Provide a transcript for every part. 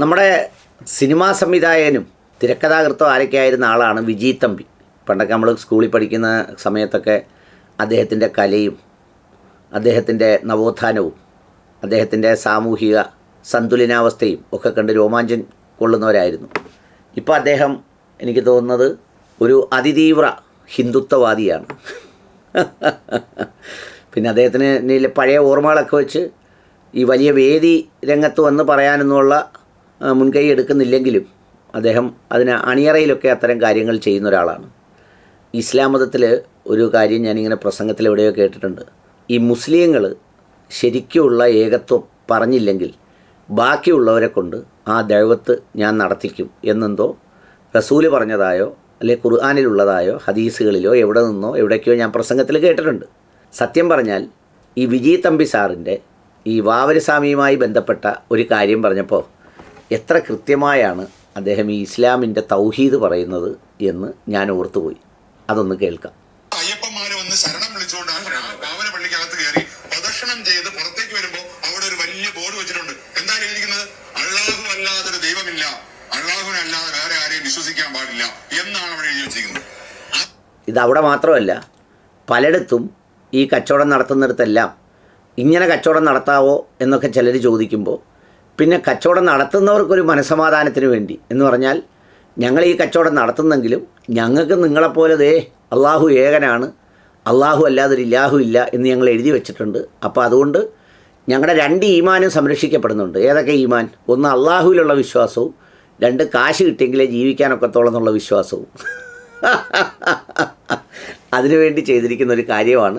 നമ്മുടെ സിനിമാ സംവിധായകനും തിരക്കഥാകൃത്തും ആരൊക്കെ ആയിരുന്ന ആളാണ് വിജി തമ്പി. പണ്ടൊക്കെ നമ്മൾ സ്കൂളിൽ പഠിക്കുന്ന സമയത്തൊക്കെ അദ്ദേഹത്തിന്റെ കലയും അദ്ദേഹത്തിന്റെ നവോത്ഥാനവും അദ്ദേഹത്തിന്റെ സാമൂഹിക സന്തുലനാവസ്ഥയും ഒക്കെ കണ്ട് രോമാഞ്ചം കൊള്ളുന്നവരായിരുന്നു. ഇപ്പോൾ അദ്ദേഹം എനിക്ക് തോന്നുന്നത് ഒരു അതിതീവ്ര ഹിന്ദുത്വവാദിയാണ്. പിന്നെ അദ്ദേഹത്തിന് പഴയ ഓർമ്മകളൊക്കെ വെച്ച് ഈ വലിയ വേദി രംഗത്ത് വന്ന് പറയാനെന്നുള്ള മുൻകൈ എടുക്കുന്നില്ലെങ്കിലും അദ്ദേഹം അതിന് അണിയറയിലൊക്കെ അത്തരം കാര്യങ്ങൾ ചെയ്യുന്ന ഒരാളാണ്. ഇസ്ലാം മതത്തിൽ ഒരു കാര്യം ഞാനിങ്ങനെ പ്രസംഗത്തിൽ എവിടെയോ കേട്ടിട്ടുണ്ട്. ഈ മുസ്ലിങ്ങൾ ശരിക്കുമുള്ള ഏകത്വം പറഞ്ഞില്ലെങ്കിൽ ബാക്കിയുള്ളവരെ കൊണ്ട് ആ ദൈവത്ത് ഞാൻ നടത്തിക്കും എന്നെന്തോ റസൂൽ പറഞ്ഞതായോ അല്ലെ ഖുർആാനിലുള്ളതായോ ഹദീസുകളിലോ എവിടെ നിന്നോ എവിടേക്കോ ഞാൻ പ്രസംഗത്തിൽ കേട്ടിട്ടുണ്ട്. സത്യം പറഞ്ഞാൽ ഈ വിജയ് തമ്പി സാറിന്റെ ഈ വാവരസ്വാമിയുമായി ബന്ധപ്പെട്ട ഒരു കാര്യം പറഞ്ഞപ്പോൾ എത്ര കൃത്യമായാണ് അദ്ദേഹം ഈ ഇസ്ലാമിന്റെ തൗഹീദ് പറയുന്നത് എന്ന് ഞാൻ ഓർത്തുപോയി. അതൊന്ന് കേൾക്കാം. അയ്യപ്പന്മാര് വന്ന് ശരണം വിളിച്ചുകൊണ്ടാണ് പാവന പള്ളിക്കകത്ത് കയറി പ്രദക്ഷിണം ചെയ്ത് പുറത്തേക്ക് വരുമ്പോ അവിടെ ഒരു വലിയ ബോർഡ് വെച്ചിട്ടുണ്ട്. എന്താ എഴുതിയിരിക്കുന്നത്? അള്ളാഹു അല്ലാതൊരു ദൈവമില്ല. അള്ളാഹുവിനല്ലാതെ വേറെ ആരെയും വിശ്വസിക്കാൻ പാടില്ല എന്നാണ് അവിടെ എഴുതി വെച്ചിരിക്കുന്നത്. ഇത് അവിടെ മാത്രമല്ല പലയിടത്തും ഈ കച്ചവടം നടത്തുന്നിടത്തെല്ലാം ഇങ്ങനെ കച്ചവടം നടത്താവോ എന്നൊക്കെ ചിലർ ചോദിക്കുമ്പോൾ പിന്നെ കച്ചവടം നടത്തുന്നവർക്കൊരു മനസമാധാനത്തിന് വേണ്ടി എന്ന് പറഞ്ഞാൽ ഞങ്ങൾ ഈ കച്ചവടം നടത്തുന്നെങ്കിലും ഞങ്ങൾക്ക് നിങ്ങളെപ്പോലെ ദേ അള്ളാഹു ഏകനാണ് അള്ളാഹു അല്ലാതെ ഒരു ഇല്ലാഹു ഇല്ല എന്ന് ഞങ്ങൾ എഴുതി വെച്ചിട്ടുണ്ട്. അപ്പോൾ അതുകൊണ്ട് ഞങ്ങളുടെ രണ്ട് ഈമാനും സംരക്ഷിക്കപ്പെടുന്നുണ്ട്. ഏതൊക്കെ ഈമാൻ? ഒന്ന് അള്ളാഹുവിലുള്ള വിശ്വാസവും രണ്ട് കാശ് കിട്ടിയെങ്കിലേ ജീവിക്കാനൊക്കത്തോളം എന്നുള്ള വിശ്വാസവും. അതിനുവേണ്ടി ചെയ്തിരിക്കുന്ന ഒരു കാര്യമാണ്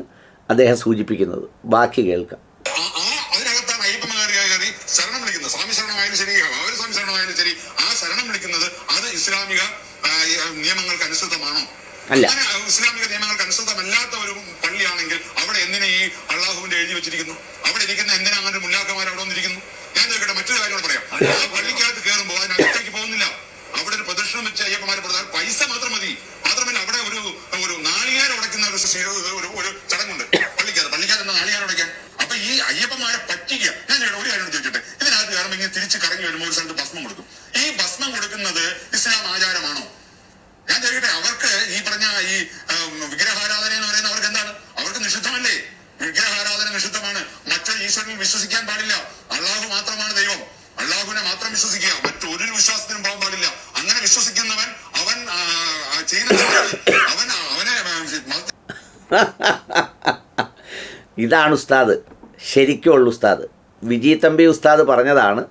അദ്ദേഹം സൂചിപ്പിക്കുന്നത്. ബാക്കി കേൾക്കാം ആ- ആ അതിനകത്താണ് അയ്യപ്പന്മാർ കയറി ശരണം വിളിക്കുന്നത് സ്വാമി ശരണമായാലും ശരി സ്വാമി ശരണമായാലും ശരി ആ ശരണം വിളിക്കുന്നത് അത് ഇസ്ലാമിക നിയമങ്ങൾക്ക് അനുസൃതമാണോ? അല്ല. ഇസ്ലാമിക നിയമങ്ങൾക്ക് അനുസൃതമല്ലാത്ത ഒരു പള്ളിയാണെങ്കിൽ അവിടെ എന്തിനെ ഈ അള്ളാഹുവിന്റെ എഴുതി വെച്ചിരിക്കുന്നു? അവിടെ ഇരിക്കുന്ന എന്തിനാ അങ്ങനെ മുല്ലാക്കന്മാർ അവിടെ വന്നിരിക്കുന്നു? ഞാൻ ചോദിക്കട്ടെ മറ്റൊരു കാര്യം പറയാം. ആ പള്ളിക്കകത്ത് കയറുമ്പോൾ അതിനകത്തേക്ക് പോകുന്നില്ല അവിടെ ഒരു പ്രദക്ഷിണം വെച്ച് അയ്യപ്പന്മാരെ കൊടുത്താൽ പൈസ മാത്രം മതി മാത്രമല്ല അവിടെ ഒരു ഒരു നാളികേരം ഉടയ്ക്കുന്ന ഒരു ശീ- ഒരു- ഒരു ഒരു ചടങ്ങുണ്ട് പള്ളിക്കകത്ത് പള്ളിക്കകത്ത് എന്താ നാളികേരം ഉടയ്ക്കാൻ അപ്പൊ ഈ അയ്യപ്പന്മാരെ പറ്റിക്കുക ഞാൻ ഇവിടെ ഒരു കാര്യം കൂടി ചോദിക്കട്ടെ ഇതിനകത്ത് കയറുമ്പോൾ ഇങ്ങനെ തിരിച്ച് കറങ്ങി വരുമ്പോൾ ഒരു സ്ഥലത്ത് ഭസ്മം കൊടുക്കും. ഈ ഭസ്മം കൊടുക്കുന്നത് ഇസ്ലാം ആചാരമാണോ? ഞാൻ ചോദിക്കട്ടെ അവർക്ക് ഈ പറഞ്ഞ ഈ വിഗ്രഹാരാധന എന്ന് പറയുന്ന അവർക്ക് എന്താണ്? അവർക്ക് നിഷിദ്ധമല്ലേ? വിഗ്രഹാരാധന നിഷിദ്ധമാണ്. മറ്റൊരു ഈശ്വരനിൽ വിശ്വസിക്കാൻ പാടില്ല. അള്ളാഹു മാത്രമാണ് ദൈവം. അള്ളാഹുവിനെ മാത്രം വിശ്വസിക്കുക. മറ്റൊരു വിശ്വാസത്തിനും പോകാൻ പാടില്ല. അങ്ങനെ വിശ്വസിക്കുന്നവൻ അവൻ ചെയ്യുന്ന അവൻ അവനെ ഇതാണ് ഉസ്താദ്. ശരിക്കുള്ള ഉസ്താദ്. വിജയ് തമ്പി ഉസ്താദ് പറഞ്ഞതാണ്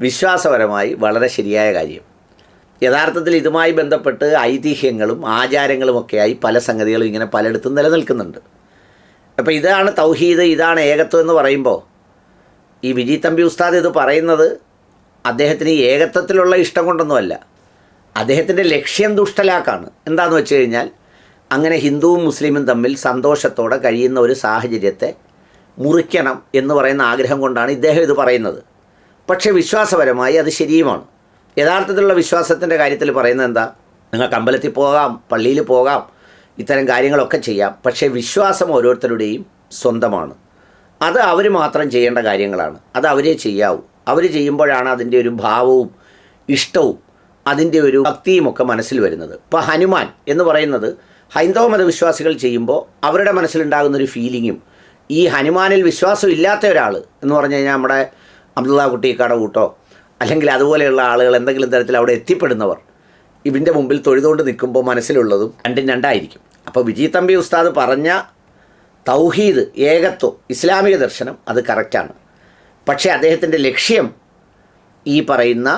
വിശ്വാസപരമായി വളരെ ശരിയായ കാര്യം. യഥാർത്ഥത്തിൽ ഇതുമായി ബന്ധപ്പെട്ട് ഐതിഹ്യങ്ങളും ആചാരങ്ങളും ആചാരങ്ങളുമൊക്കെയായി പല സംഗതികളും ഇങ്ങനെ പലയിടത്തും നിലനിൽക്കുന്നുണ്ട്. അപ്പോൾ ഇതാണ് തൗഹീദ് ഇതാണ് ഏകത്വം എന്ന് പറയുമ്പോൾ ഈ വിജി തമ്പി ഉസ്താദ് ഇത് പറയുന്നത് അദ്ദേഹത്തിന് ഏകത്വത്തിലുള്ള ഇഷ്ടം കൊണ്ടൊന്നുമല്ല. അദ്ദേഹത്തിന്റെ ലക്ഷ്യം ദുഷ്ടലാക്കാണ്. എന്താണെന്ന് വെച്ച് കഴിഞ്ഞാൽ അങ്ങനെ ഹിന്ദുവും മുസ്ലിമും തമ്മിൽ സന്തോഷത്തോടെ കഴിയുന്ന ഒരു സാഹചര്യത്തെ മുറിക്കണം എന്ന് പറയുന്ന ആഗ്രഹം കൊണ്ടാണ് ഇദ്ദേഹം ഇത് പറയുന്നത്. പക്ഷേ വിശ്വാസപരമായി അത് ശരിയുമാണ്. യഥാർത്ഥത്തിലുള്ള വിശ്വാസത്തിന്റെ കാര്യത്തിൽ പറയുന്നത് എന്താ? നിങ്ങൾക്ക് അമ്പലത്തിൽ പോകാം പള്ളിയിൽ പോകാം ഇത്തരം കാര്യങ്ങളൊക്കെ ചെയ്യാം. പക്ഷേ വിശ്വാസം ഓരോരുത്തരുടെയും സ്വന്തമാണ്. അത് അവർ മാത്രം ചെയ്യേണ്ട കാര്യങ്ങളാണ്. അത് അവരെ ചെയ്യാവൂ. അവർ ചെയ്യുമ്പോഴാണ് അതിന്റെ ഒരു ഭാവവും ഇഷ്ടവും അതിന്റെ ഒരു ഭക്തിയും ഒക്കെ മനസ്സിൽ വരുന്നത്. ഇപ്പോൾ ഹനുമാൻ എന്ന് പറയുന്നത് ഹൈന്ദവ മതവിശ്വാസികൾ ചെയ്യുമ്പോൾ അവരുടെ മനസ്സിലുണ്ടാകുന്ന ഒരു ഫീലിങ്ങും ഈ ഹനുമാനിൽ വിശ്വാസം ഇല്ലാത്ത ഒരാൾ എന്ന് പറഞ്ഞു കഴിഞ്ഞാൽ നമ്മുടെ അബ്ദുള്ള കുട്ടി? കടകൂട്ടോ അല്ലെങ്കിൽ അതുപോലെയുള്ള ആളുകൾ എന്തെങ്കിലും തരത്തിൽ അവിടെ എത്തിപ്പെടുന്നവർ ഇവിന്റെ മുമ്പിൽ തൊഴുതുകൊണ്ട് നിൽക്കുമ്പോൾ മനസ്സിലുള്ളതും രണ്ടും രണ്ടായിരിക്കും. അപ്പോൾ വിജയ് തമ്പി ഉസ്താദ് പറഞ്ഞ തൗഹീദ് ഏകത്വം ഇസ്ലാമിക ദർശനം അത് കറക്റ്റാണ് പക്ഷേ അദ്ദേഹത്തിന്റെ ലക്ഷ്യം ഈ പറയുന്ന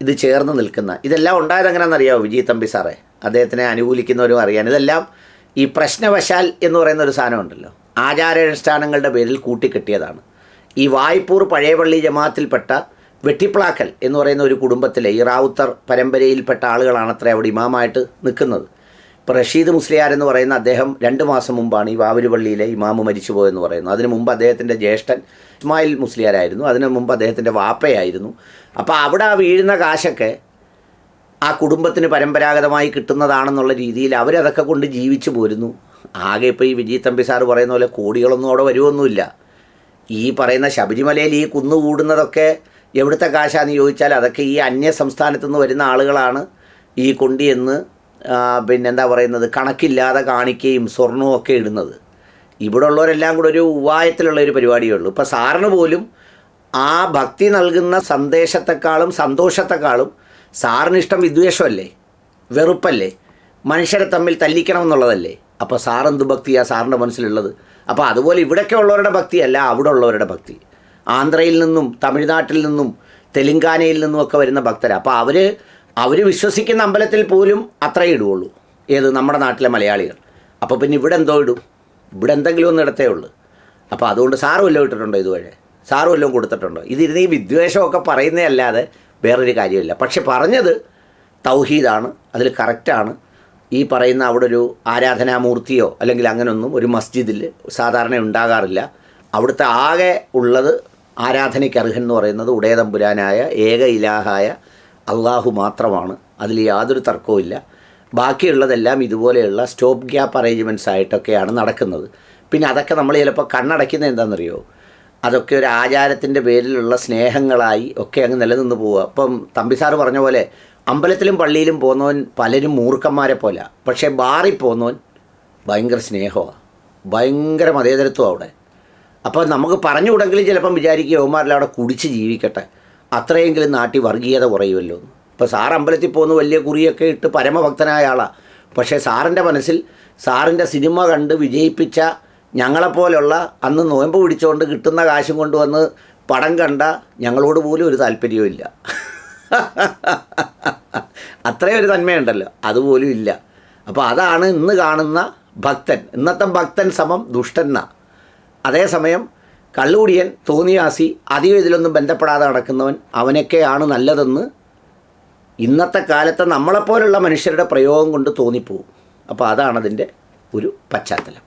ഇത് ചേർന്ന് നിൽക്കുന്ന ഇതെല്ലാം ഉണ്ടായത് എങ്ങനെയാണെന്നറിയാമോ വിജയ് തമ്പി സാറേ? അദ്ദേഹത്തിനെ അനുകൂലിക്കുന്നവരും അറിയാൻ. ഇതെല്ലാം ഈ പ്രശ്നവശാൽ എന്ന് പറയുന്ന ഒരു സാധനമുണ്ടല്ലോ ആചാരാനുഷ്ഠാനങ്ങളുടെ പേരിൽ കൂട്ടിക്കെട്ടിയതാണ്. ഈ വായ്പൂർ പഴയപള്ളി ജമാഅത്തിൽപ്പെട്ട വെട്ടിപ്ലാക്കൽ എന്ന് പറയുന്ന ഒരു കുടുംബത്തിലെ ഈ റാവുത്തർ പരമ്പരയിൽപ്പെട്ട ആളുകളാണത്രേ അവിടെ ഇമാമായിട്ട് നിൽക്കുന്നത്. ഇപ്പോൾ റഷീദ് മുസ്ലിയാർ എന്ന് പറയുന്ന അദ്ദേഹം രണ്ട് മാസം മുമ്പാണ് ഈ വാവരുപള്ളിയിലെ ഇമാമ് മരിച്ചുപോയെന്ന് പറയുന്നു അതിനു മുമ്പ് അദ്ദേഹത്തിന്റെ ജ്യേഷ്ഠൻ ഇസ്മായിൽ മുസ്ലിയാരായിരുന്നു. അതിനു മുമ്പ് അദ്ദേഹത്തിന്റെ വാപ്പയായിരുന്നു. അപ്പോൾ അവിടെ ആ വീഴുന്ന കാശൊക്കെ ആ കുടുംബത്തിന് പരമ്പരാഗതമായി കിട്ടുന്നതാണെന്നുള്ള രീതിയിൽ അവരതൊക്കെ കൊണ്ട് ജീവിച്ചു പോരുന്നു. ആകെ ഇപ്പോൾ ഈ വിജയ് തമ്പി സാറ് പറയുന്ന പോലെ കോടികളൊന്നും അവിടെ വരുമൊന്നുമില്ല ഈ പറയുന്ന ശബരിമലയിൽ ഈ കുന്നു കൂടുന്നതൊക്കെ എവിടുത്തെ കാശാന്ന് ചോദിച്ചാൽ അതൊക്കെ ഈ അന്യ സംസ്ഥാനത്തു നിന്ന് വരുന്ന ആളുകളാണ് ഈ കൊണ്ടിയെന്ന് പിന്നെ പിന്നെന്താ പറയുന്നത് കണക്കില്ലാതെ കാണിക്കുകയും സ്വർണവും ഒക്കെ ഇടുന്നത്. ഇവിടെ ഉള്ളവരെല്ലാം കൂടെ ഒരു ഉപായത്തിലുള്ള ഒരു പരിപാടിയേ ഉള്ളൂ. ഇപ്പം സാറിന് പോലും ആ ഭക്തി നൽകുന്ന സന്ദേശത്തെക്കാളും സന്തോഷത്തെക്കാളും സാറിന് ഇഷ്ടം വിദ്വേഷമല്ലേ? വെറുപ്പല്ലേ? മനുഷ്യരെ തമ്മിൽ തല്ലിക്കണം എന്നുള്ളതല്ലേ? അപ്പോൾ സാർ എന്ത് ഭക്തിയാണ് സാറിന്റെ മനസ്സിലുള്ളത്? അപ്പോൾ അതുപോലെ ഇവിടെയൊക്കെ ഉള്ളവരുടെ ഭക്തിയല്ല അവിടെ ഉള്ളവരുടെ ഭക്തി. ആന്ധ്രയിൽ നിന്നും തമിഴ്നാട്ടിൽ നിന്നും തെലുങ്കാനയിൽ നിന്നും ഒക്കെ വരുന്ന ഭക്തരാണ് അപ്പോൾ അവർ അവർ വിശ്വസിക്കുന്ന അമ്പലത്തിൽ പോലും അത്രയേ ഇടുകയുള്ളൂ ഏത് നമ്മുടെ നാട്ടിലെ മലയാളികൾ. അപ്പോൾ പിന്നെ ഇവിടെ എന്തോ ഇടും? ഇവിടെ എന്തെങ്കിലും ഒന്ന് ഇടത്തേ ഉള്ളൂ. അപ്പോൾ അതുകൊണ്ട് സാറ് വല്ലതും ഇട്ടിട്ടുണ്ടോ ഇതുവരെ? സാറ് വല്ലതും കൊടുത്തിട്ടുണ്ടോ? ഇതിരുന്ന് ഈ വിദ്വേഷമൊക്കെ പറയുന്നതല്ലാതെ വേറൊരു കാര്യമില്ല. പക്ഷെ പറഞ്ഞത് തൗഹീദാണ് അതിൽ കറക്റ്റാണ്. ഈ പറയുന്ന അവിടെ ഒരു ആരാധനാമൂർത്തിയോ അല്ലെങ്കിൽ അങ്ങനൊന്നും ഒരു മസ്ജിദിൽ സാധാരണ ഉണ്ടാകാറില്ല. അവിടുത്തെ ആകെ ഉള്ളത് ആരാധനയ്ക്ക് അർഹൻ എന്ന് പറയുന്നത് ഉടയതമ്പുരാനായ ഏക ഇലാഹായ അള്ളാഹു മാത്രമാണ്. അതിൽ യാതൊരു തർക്കവുമില്ല ബാക്കിയുള്ളതെല്ലാം ഇതുപോലെയുള്ള സ്റ്റോപ്പ് ഗ്യാപ്പ് അറേഞ്ച്മെന്റ്സ് ആയിട്ടൊക്കെയാണ് നടക്കുന്നത്. പിന്നെ അതൊക്കെ നമ്മൾ ചിലപ്പോൾ കണ്ണടയ്ക്കുന്നത് എന്താണെന്നറിയോ? അതൊക്കെ ഒരു ആചാരത്തിന്റെ പേരിലുള്ള സ്നേഹങ്ങളായി ഒക്കെ അങ്ങ് നിലനിന്ന് പോവുക. അപ്പം തമ്പി പറഞ്ഞ പോലെ അമ്പലത്തിലും പള്ളിയിലും പോകുന്നവൻ പലരും മൂർഖന്മാരെ പോലെ. പക്ഷേ ബാറിൽ പോകുന്നവൻ ഭയങ്കര സ്നേഹമാണ് ഭയങ്കര മതേതരത്വം അവിടെ. അപ്പോൾ നമുക്ക് പറഞ്ഞു പറഞ്ഞുകൂടെങ്കിലും ചിലപ്പം വിചാരിക്കുക യവന്മാരെല്ലാം അവിടെ കുടിച്ച് ജീവിക്കട്ടെ. അത്രയെങ്കിലും നാട്ടിൽ വർഗീയത കുറയുമല്ലോ ഇപ്പോൾ സാർ അമ്പലത്തിൽ പോകുന്ന വലിയ കുറിയൊക്കെ ഇട്ട് പരമഭക്തനായ ആളാണ് പക്ഷേ സാറിന്റെ മനസ്സിൽ സാറിന്റെ സിനിമ കണ്ട് വിജയിപ്പിച്ച ഞങ്ങളെപ്പോലുള്ള അന്ന് നോയമ്പ് പിടിച്ചുകൊണ്ട് കിട്ടുന്ന കാശും കൊണ്ടുവന്ന് പടം കണ്ട ഞങ്ങളോട് പോലും ഒരു താല്പര്യവും അത്രയും ഒരു തന്മയുണ്ടല്ലോ അതുപോലും ഇല്ല. അപ്പോൾ അതാണ് ഇന്ന് കാണുന്ന ഭക്തൻ. ഇന്നത്തെ ഭക്തൻ സമം ദുഷ്ടന്ന അതേസമയം കള്ളുകുടിയൻ തോന്നിയാസി അധികം ഇതിലൊന്നും ബന്ധപ്പെടാതെ നടക്കുന്നവൻ അവനൊക്കെയാണ് നല്ലതെന്ന് ഇന്നത്തെ കാലത്തെ നമ്മളെപ്പോലുള്ള മനുഷ്യരുടെ പ്രയോഗം കൊണ്ട് തോന്നിപ്പോവും. അപ്പോൾ അതാണ് അതിന്റെ ഒരു പശ്ചാത്തലം.